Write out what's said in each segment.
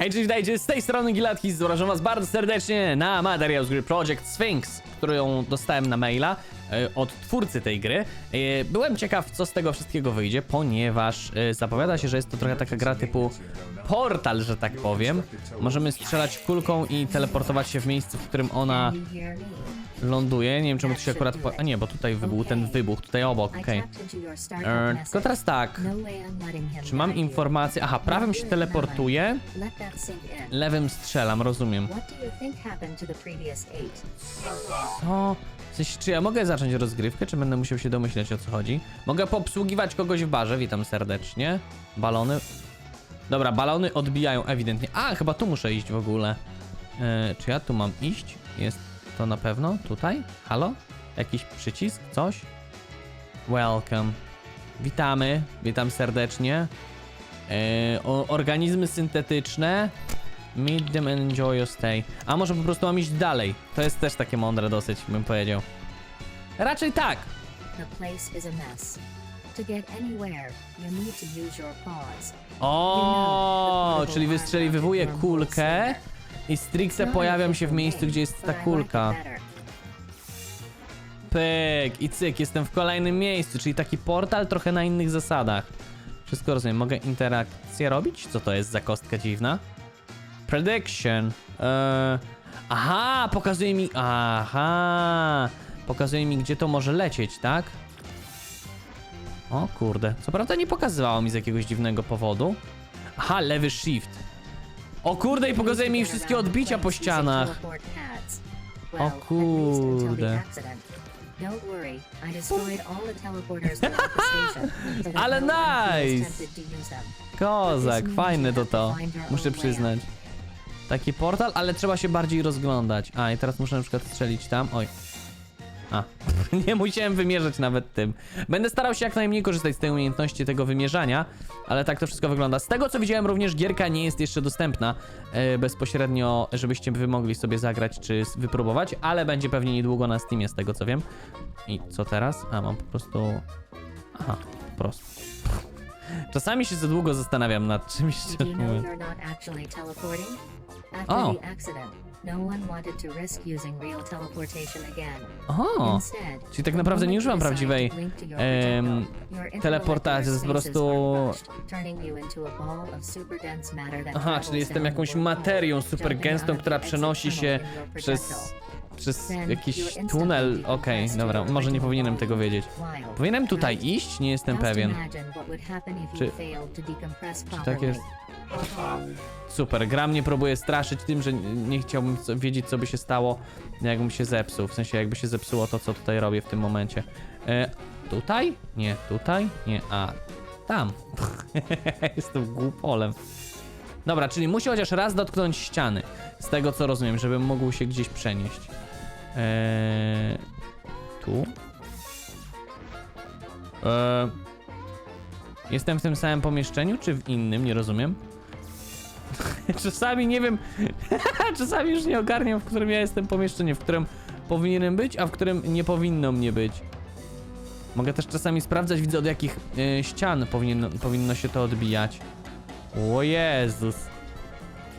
Hej, cześć, witajcie, z tej strony Gilatki, zapraszam was bardzo serdecznie na materiał z gry Project Sphinx, którą dostałem na maila e, od twórcy tej gry. E, byłem ciekaw, co z tego wszystkiego wyjdzie, ponieważ e, zapowiada się, że jest to trochę taka gra typu portal, że tak powiem. Możemy strzelać kulką i teleportować się w miejscu, w którym ona ląduje. Nie wiem, czemu to się akurat... Po... A nie, bo tutaj był ten wybuch, tutaj obok, okej. E, Tylko teraz tak, czy mam informację... Aha, prawym się teleportuję, lewym strzelam, rozumiem. Co? W sensie, czy ja mogę zacząć rozgrywkę, czy będę musiał się domyśleć o co chodzi? Mogę poobsługiwać kogoś w barze, witam serdecznie. Balony. Dobra, balony odbijają ewidentnie. A, chyba tu muszę iść w ogóle. E, czy ja tu mam iść? Jest to na pewno? Tutaj? Halo? Jakiś przycisk? Coś? Welcome. Witamy, witam serdecznie. E, o, organizmy syntetyczne. Meet them and enjoy your stay. A może po prostu mam iść dalej? To jest też takie mądre dosyć, bym powiedział. Raczej tak. Place is a mess. To get anywhere, you need to use your paws. O, czyli wystrzeliwuję kulkę i stricte pojawiam się w miejscu, gdzie jest ta kulka. Pyk i cyk, jestem w kolejnym miejscu, czyli taki portal trochę na innych zasadach. Wszystko rozumiem, mogę interakcję robić? Co to jest za kostka dziwna? Prediction. Eee, aha, pokazuje mi. Aha, pokazuje mi, gdzie to może lecieć, tak? O kurde. Co prawda nie pokazywało mi z jakiegoś dziwnego powodu. Aha, lewy shift. O kurde, i pokazuje mi wszystkie odbicia po ścianach. O kurde. Ale nice. Kozak, fajne to to. Muszę przyznać. Taki portal, ale trzeba się bardziej rozglądać. A, i teraz muszę na przykład strzelić tam. Oj. A, nie musiałem wymierzać nawet tym. Będę starał się jak najmniej korzystać z tej umiejętności tego wymierzania, ale tak to wszystko wygląda. Z tego co widziałem, również gierka nie jest jeszcze dostępna e, bezpośrednio, żebyście wy mogli sobie zagrać czy wypróbować, ale będzie pewnie niedługo na Steamie, z tego co wiem. I co teraz? A, mam po prostu... Aha, po prostu. Czasami się za długo zastanawiam nad czymś, szczerze you know you're not actually teleporting? After Oh. the accident, no one wanted to risk using real teleportation again. O, Instead, czyli tak naprawdę nie używam prawdziwej em, teleportacji, to jest po prostu... Aha, czyli jestem jakąś materią super gęstą, która przenosi się przez, przez jakiś tunel. Okej, dobra, może nie powinienem tego wiedzieć. Powinienem tutaj iść? Nie jestem pewien. Czy- Czy tak jest? Super, gra mnie próbuje straszyć tym, że nie nie chciałbym co, wiedzieć, co by się stało, jakbym się zepsuł. W sensie, jakby się zepsuło to, co tutaj robię w tym momencie. E, tutaj? Nie, tutaj? Nie, a tam. Jestem głupolem. Dobra, czyli musi chociaż raz dotknąć ściany. Z tego, co rozumiem, żebym mógł się gdzieś przenieść. Eee, tu? Eee, jestem w tym samym pomieszczeniu, czy w innym? Nie rozumiem. Czasami nie wiem. Czasami już nie ogarniam, w którym ja jestem pomieszczeniu, w którym powinienem być, a w którym nie powinno mnie być. Mogę też czasami sprawdzać, widzę od jakich e, ścian powinno, powinno się to odbijać. O Jezus.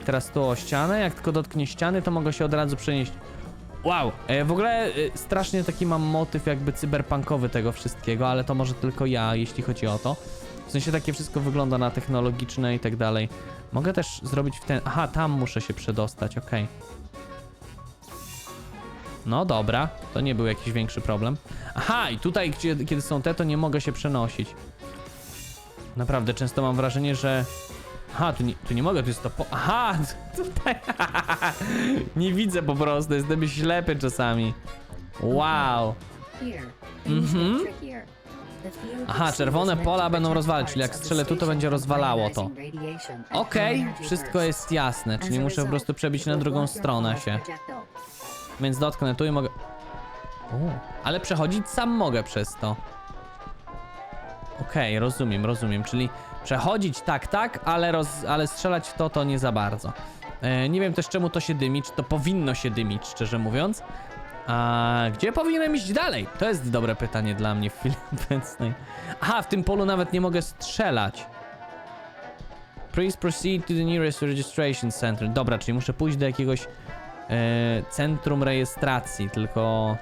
Teraz tu o ścianę, jak tylko dotknie ściany, to mogę się od razu przenieść. Wow, e, w ogóle e, strasznie taki mam motyw jakby cyberpunkowy tego wszystkiego, ale to może tylko ja, jeśli chodzi o to. W sensie takie wszystko wygląda na technologiczne i tak dalej. Mogę też zrobić w ten... Aha, tam muszę się przedostać, okej. No dobra, to nie był jakiś większy problem. Aha, i tutaj, gdzie, kiedy są te, to nie mogę się przenosić. Naprawdę, często mam wrażenie, że... Aha, tu nie, tu nie mogę, tu jest to po... Aha, tutaj... nie widzę po prostu, jestem ślepy czasami. Wow. Mhm. Aha, czerwone pola będą rozwalać, czyli jak strzelę tu, to będzie rozwalało to. Okej, wszystko jest jasne, czyli muszę po prostu przebić na drugą stronę się. Więc dotknę tu i mogę... O, ale przechodzić sam mogę przez to. Okej, rozumiem, rozumiem, czyli przechodzić tak, tak, ale, roz, ale strzelać w to, to nie za bardzo. E, nie wiem też czemu to się dymi, czy to powinno się dymić, szczerze mówiąc. A gdzie powinienem iść dalej? To jest dobre pytanie dla mnie w chwili obecnej. Aha, w tym polu nawet nie mogę strzelać. Please proceed to the nearest registration center. Dobra, czyli muszę pójść do jakiegoś e, centrum rejestracji, tylko...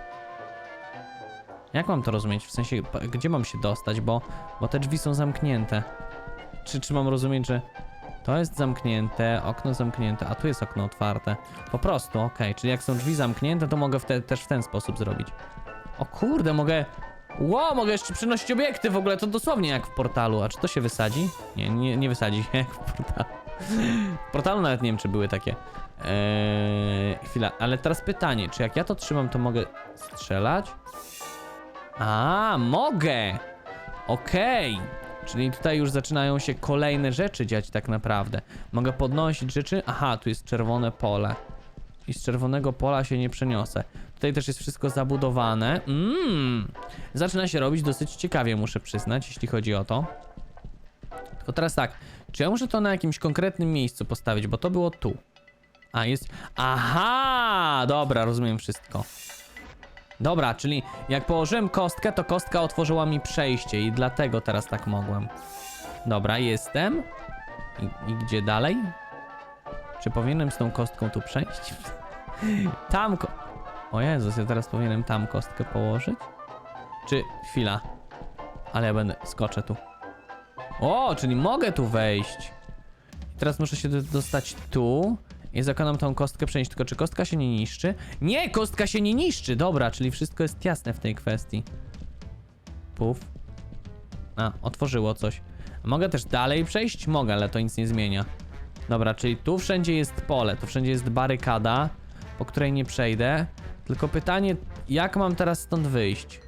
Jak mam to rozumieć? W sensie, gdzie mam się dostać, bo, bo te drzwi są zamknięte. Czy, czy mam rozumieć, że to jest zamknięte, okno zamknięte, a tu jest okno otwarte? Po prostu, okej. Czyli jak są drzwi zamknięte, to mogę w te, też w ten sposób zrobić. O kurde, mogę... Ło, mogę jeszcze przynosić obiekty w ogóle, to dosłownie jak w portalu. A czy to się wysadzi? Nie, nie, nie wysadzi jak w portalu. W portalu nawet nie wiem, czy były takie. Eee, chwila, ale teraz pytanie, czy jak ja to trzymam, to mogę strzelać? A, mogę! Okej. Czyli tutaj już zaczynają się kolejne rzeczy dziać tak naprawdę. Mogę podnosić rzeczy. Aha, tu jest czerwone pole. I z czerwonego pola się nie przeniosę. Tutaj też jest wszystko zabudowane. Mmm. Zaczyna się robić dosyć ciekawie, muszę przyznać, jeśli chodzi o to. Tylko teraz tak, czy ja muszę to na jakimś konkretnym miejscu postawić, bo to było tu. A, jest... Aha! Dobra, rozumiem wszystko. Dobra, czyli jak położyłem kostkę, to kostka otworzyła mi przejście i dlatego teraz tak mogłem. Dobra, jestem. I, i gdzie dalej? Czy powinienem z tą kostką tu przejść? Tam ko... O Jezus, ja teraz powinienem tam kostkę położyć? Czy... Chwila. Ale ja będę... Skoczę tu. O, czyli mogę tu wejść. Teraz muszę się do- dostać tu. I zakonam tą kostkę przenieść. Tylko czy kostka się nie niszczy? Nie, kostka się nie niszczy! Dobra, czyli wszystko jest jasne w tej kwestii. Puf. A, otworzyło coś. Mogę też dalej przejść? Mogę, ale to nic nie zmienia. Dobra, czyli tu wszędzie jest pole, tu wszędzie jest barykada, po której nie przejdę. Tylko pytanie, jak mam teraz stąd wyjść?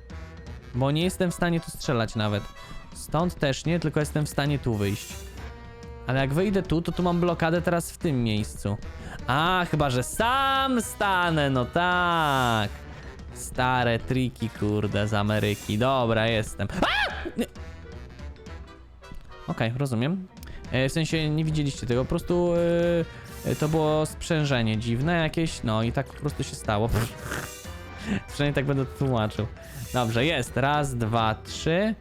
Bo nie jestem w stanie tu strzelać nawet. Stąd też nie, tylko jestem w stanie tu wyjść. Ale jak wyjdę tu, to tu mam blokadę teraz w tym miejscu. A, chyba że sam stanę, no tak. Stare triki, kurde, z Ameryki. Dobra, jestem. Okej, rozumiem. E, w sensie nie widzieliście tego, po prostu e, e, to było sprzężenie dziwne jakieś, no i tak po prostu się stało. Przynajmniej tak będę tłumaczył. Dobrze, jest. Raz, dwa, trzy.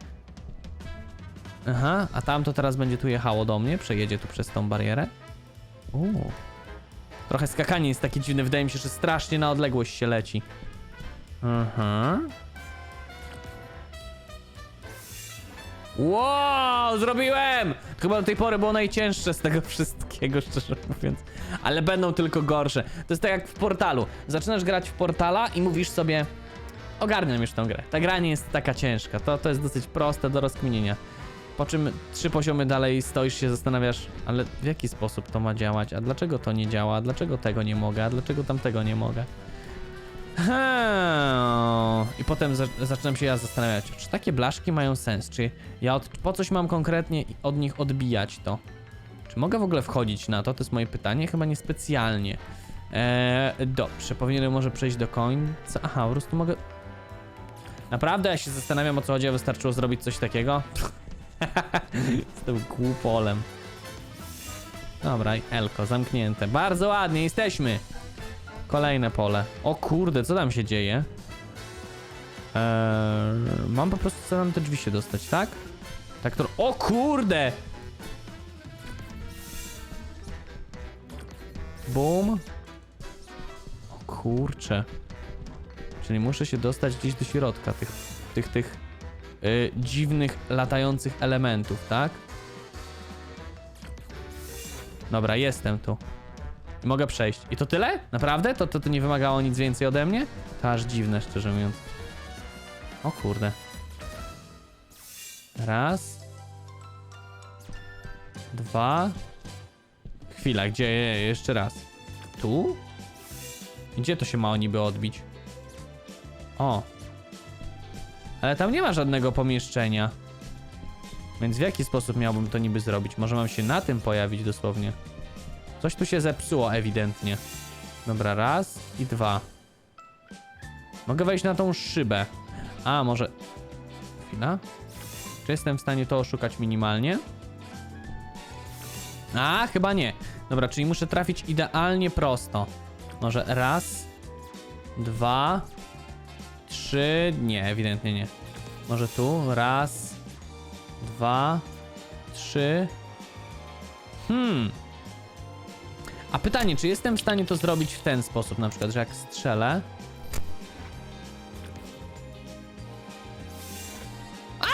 Aha, a tamto teraz będzie tu jechało do mnie, przejedzie tu przez tą barierę. Uuu. Trochę skakanie jest takie dziwne, wydaje mi się, że strasznie na odległość się leci. Mhm. Wow, zrobiłem! To Chyba do tej pory było najcięższe z tego wszystkiego, szczerze mówiąc. Ale będą tylko gorsze. To jest tak jak w portalu. Zaczynasz grać w portala i mówisz sobie, ogarniam już tę grę. Ta gra nie jest taka ciężka. To, to jest dosyć proste do rozkminienia. Po czym trzy poziomy dalej stoisz się zastanawiasz, ale w jaki sposób to ma działać? A dlaczego to nie działa? A dlaczego tego nie mogę? A dlaczego tamtego nie mogę? Hmm. I potem za zaczynam się ja zastanawiać, czy takie blaszki mają sens? Czy ja od, po coś mam konkretnie od nich odbijać to? Czy mogę w ogóle wchodzić na to? To jest moje pytanie. Chyba niespecjalnie. Eee, dobrze, powinienem może przejść do końca. Aha, po prostu mogę. Naprawdę ja się zastanawiam o co chodzi, a wystarczyło zrobić coś takiego. Jestem głupolem. Dobra, i Elko, zamknięte. Bardzo ładnie, jesteśmy. Kolejne pole. O kurde, co tam się dzieje? Eee, mam po prostu co nam te drzwi się dostać, tak? Tak to... O kurde! Boom. O kurcze. Czyli muszę się dostać gdzieś do środka tych, tych, tych y, dziwnych, latających elementów, tak? Dobra, jestem tu. Mogę przejść. I to tyle? Naprawdę? To, to, to nie wymagało nic więcej ode mnie? To aż dziwne, szczerze mówiąc. O kurde. Raz. Dwa. Chwila, gdzie? Jeszcze raz. Tu? Gdzie to się ma niby odbić? O. Ale tam nie ma żadnego pomieszczenia. Więc w jaki sposób miałbym to niby zrobić? Może mam się na tym pojawić dosłownie? Coś tu się zepsuło ewidentnie. Dobra, raz i dwa. Mogę wejść na tą szybę. A, może... Chwila. Czy jestem w stanie to oszukać minimalnie? A, chyba nie. Dobra, czyli muszę trafić idealnie prosto. Może raz, dwa, trzy... Nie, ewidentnie nie. Może tu, raz, dwa, trzy... Hmm. A pytanie, czy jestem w stanie to zrobić w ten sposób, na przykład, że jak strzelę... A!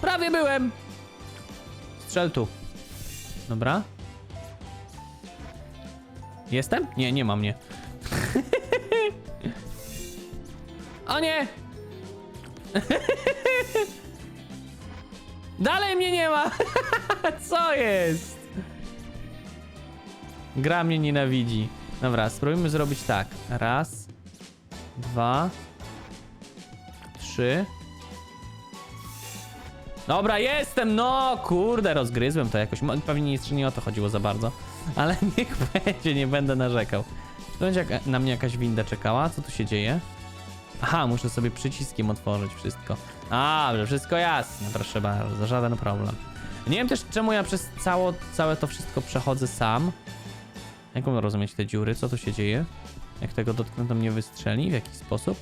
Prawie byłem! Strzel tu. Dobra. Jestem? Nie, nie ma mnie. O nie! Dalej mnie nie ma! Co jest? Gra mnie nienawidzi. Dobra, spróbujmy zrobić tak. Raz, dwa, trzy. Dobra, jestem! No, kurde, rozgryzłem to jakoś. Pewnie nie o to chodziło za bardzo. Ale niech będzie, nie będę narzekał. Czy to będzie na mnie jakaś winda czekała? Co tu się dzieje? Aha, muszę sobie przyciskiem otworzyć wszystko. A, że wszystko jasne, proszę bardzo, żaden problem. Nie wiem też, czemu ja przez cało, całe to wszystko przechodzę sam. Jak mam rozumieć te dziury? Co tu się dzieje? Jak tego dotknę, to mnie wystrzeli? W jaki sposób?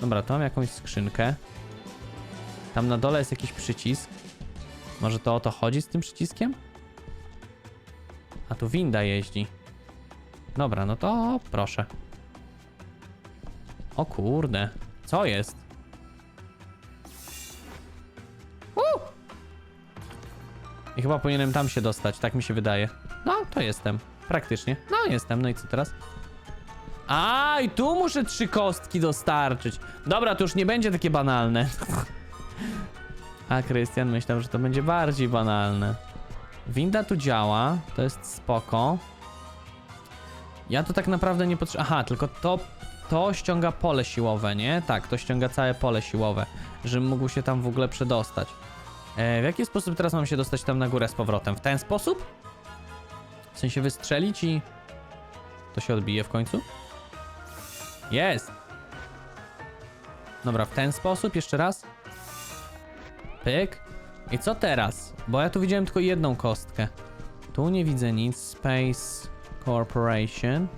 Dobra, to mam jakąś skrzynkę. Tam na dole jest jakiś przycisk. Może to o to chodzi z tym przyciskiem? A tu winda jeździ. Dobra, no to proszę. O kurde. Co jest? Uh! I chyba powinienem tam się dostać, tak mi się wydaje. No, to jestem. Praktycznie. No, jestem. No i co teraz? A, i tu muszę trzy kostki dostarczyć. Dobra, to już nie będzie takie banalne. A, Krystian, myślał, że to będzie bardziej banalne. Winda tu działa, to jest spoko. Ja to tak naprawdę nie potrzebuję. Aha, tylko to, to ściąga pole siłowe, nie? Tak, to ściąga całe pole siłowe, żebym mógł się tam w ogóle przedostać. E, w jaki sposób teraz mam się dostać tam na górę z powrotem? W ten sposób? W sensie wystrzelić i to się odbije w końcu? Jest! Dobra, w ten sposób, jeszcze raz. Pyk. I co teraz? Bo ja tu widziałem tylko jedną kostkę. Tu nie widzę nic. Space Corporation.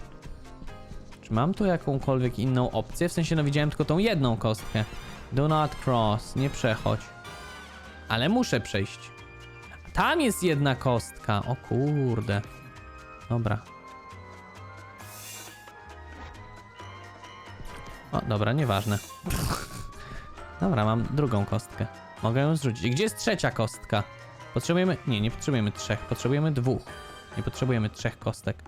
Czy mam tu jakąkolwiek inną opcję? W sensie, no widziałem tylko tą jedną kostkę. Do not cross. Nie przechodź. Ale muszę przejść. Tam jest jedna kostka. O kurde. Dobra. O, dobra, nieważne. Dobra, mam drugą kostkę. Mogę ją zrzucić. I gdzie jest trzecia kostka? Potrzebujemy... Nie, nie potrzebujemy trzech. Potrzebujemy dwóch. Nie potrzebujemy trzech kostek.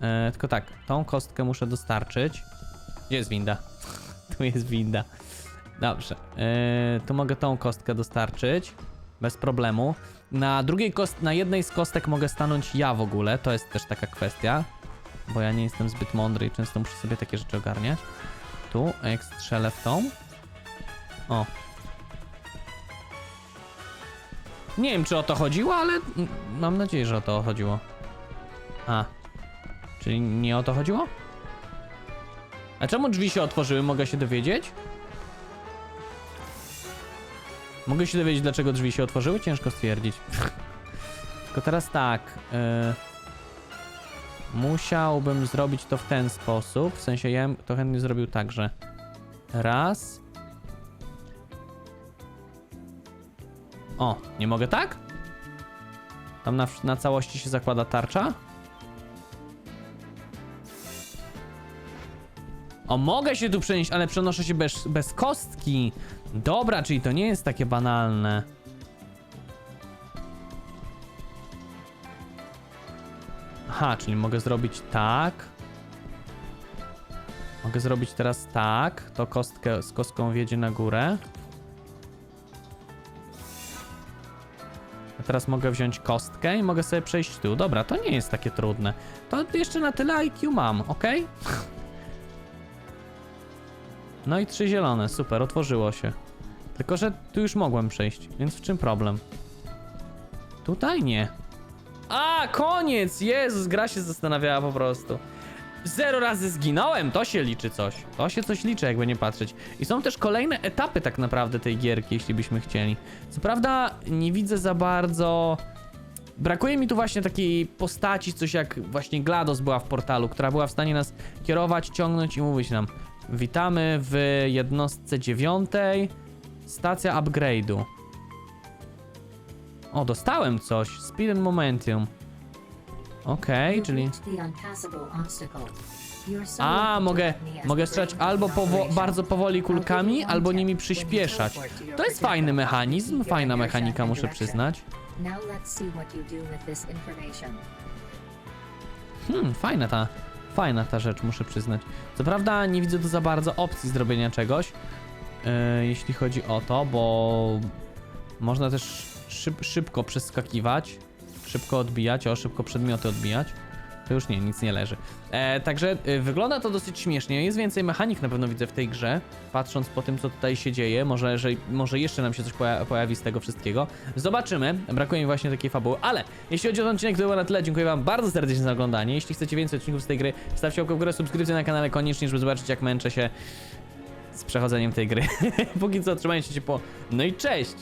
E, tylko tak, tą kostkę muszę dostarczyć. Gdzie jest winda? tu jest winda. Dobrze. E, tu mogę tą kostkę dostarczyć. Bez problemu. Na drugiej kost... Na jednej z kostek mogę stanąć ja w ogóle. To jest też taka kwestia. Bo ja nie jestem zbyt mądry i często muszę sobie takie rzeczy ogarniać. Tu, jak strzelę w tą. O. Nie wiem, czy o to chodziło, ale mam nadzieję, że o to chodziło. A. Czyli nie o to chodziło? A czemu drzwi się otworzyły? Mogę się dowiedzieć? Mogę się dowiedzieć, dlaczego drzwi się otworzyły? Ciężko stwierdzić. Tylko teraz tak. Yy... Musiałbym zrobić to w ten sposób. W sensie ja to chętnie zrobił tak, że raz. O, nie mogę tak? Tam na, na całości się zakłada tarcza? O, mogę się tu przenieść, ale przenoszę się bez, bez kostki. Dobra, czyli to nie jest takie banalne. Aha, czyli mogę zrobić tak. Mogę zrobić teraz tak. To kostkę z kostką wjedzie na górę. A teraz mogę wziąć kostkę i mogę sobie przejść tu. Dobra, to nie jest takie trudne. To jeszcze na tyle IQ mam, ok? No i trzy zielone, super, otworzyło się. Tylko, że tu już mogłem przejść, więc w czym problem? Tutaj nie. A, koniec! Jezus, gra się zastanawiała po prostu. Zero razy zginąłem, to się liczy coś. To się coś liczy, jakby nie patrzeć. I są też kolejne etapy tak naprawdę tej gierki, jeśli byśmy chcieli. Co prawda nie widzę za bardzo... Brakuje mi tu właśnie takiej postaci, coś jak właśnie GLaDOS była w portalu, która była w stanie nas kierować, ciągnąć i mówić nam Witamy w jednostce dziewiątej, stacja upgrade'u. O, dostałem coś. Speed and momentum. Okej, You've czyli... A, mogę, mogę strzelać albo powo bardzo powoli kulkami, albo nimi przyspieszać. to jest fajny mechanizm, fajna mechanika, muszę przyznać. Hmm, fajna ta, fajna ta rzecz, muszę przyznać. Co prawda nie widzę tu za bardzo opcji zrobienia czegoś, e, jeśli chodzi o to, bo można też szyb, szybko przeskakiwać, szybko odbijać, o, szybko przedmioty odbijać. To już nie, nic nie leży. E, także e, wygląda to dosyć śmiesznie. Jest więcej mechanik na pewno widzę w tej grze. Patrząc po tym, co tutaj się dzieje, może, że, może jeszcze nam się coś poja pojawi z tego wszystkiego. Zobaczymy. Brakuje mi właśnie takiej fabuły. Ale jeśli chodzi o ten odcinek, to było na tyle. Dziękuję Wam bardzo serdecznie za oglądanie. Jeśli chcecie więcej odcinków z tej gry, stawcie łapkę w górę, subskrypcję na kanale koniecznie, żeby zobaczyć, jak męczę się z przechodzeniem tej gry. Póki co, trzymajcie się po. No i cześć!